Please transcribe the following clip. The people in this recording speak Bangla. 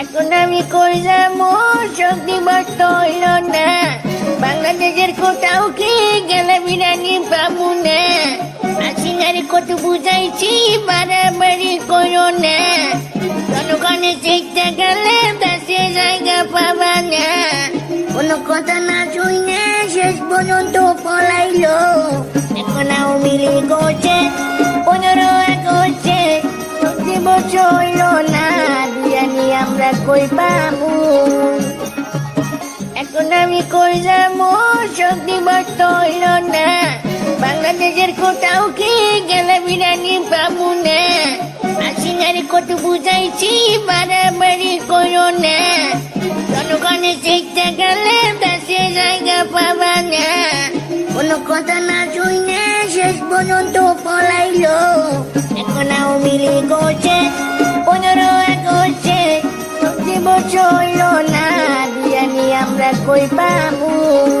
এখন আমি যাব শক্তি বস্ত হইল না। বাংলাদেশের কোথাও কি গেলে বিরিয়ানি পাবো না? আসিনারি কত বুঝাইছি, বাড়াবাড়ি করো না। জনগণের চেষ্টা গেলে দেশে জায়গা পাবা না। কোনো কথা না শুনে শেষ পর্যন্ত পলাইলো। এখন আওয়ামী লীগ হচ্ছে পনেরো এক হচ্ছে প্রতি বছর কই পাবো? এখন আমি কই যাব? শক্তি বস্ত হইল না। বাংলাদেশের কোথাও কি গেলে বিরিয়ানি পাবো না? আসিনারি কত বুঝাইছি, বাড়াবাড়ি করো না। জনগণের চেষ্টা গেলে দেশে জায়গা পাবা না। কোনো কথা না শুনে শেষ পর্যন্ত পলাইলো। এখন আওয়ামী লীগ প্রতি বছর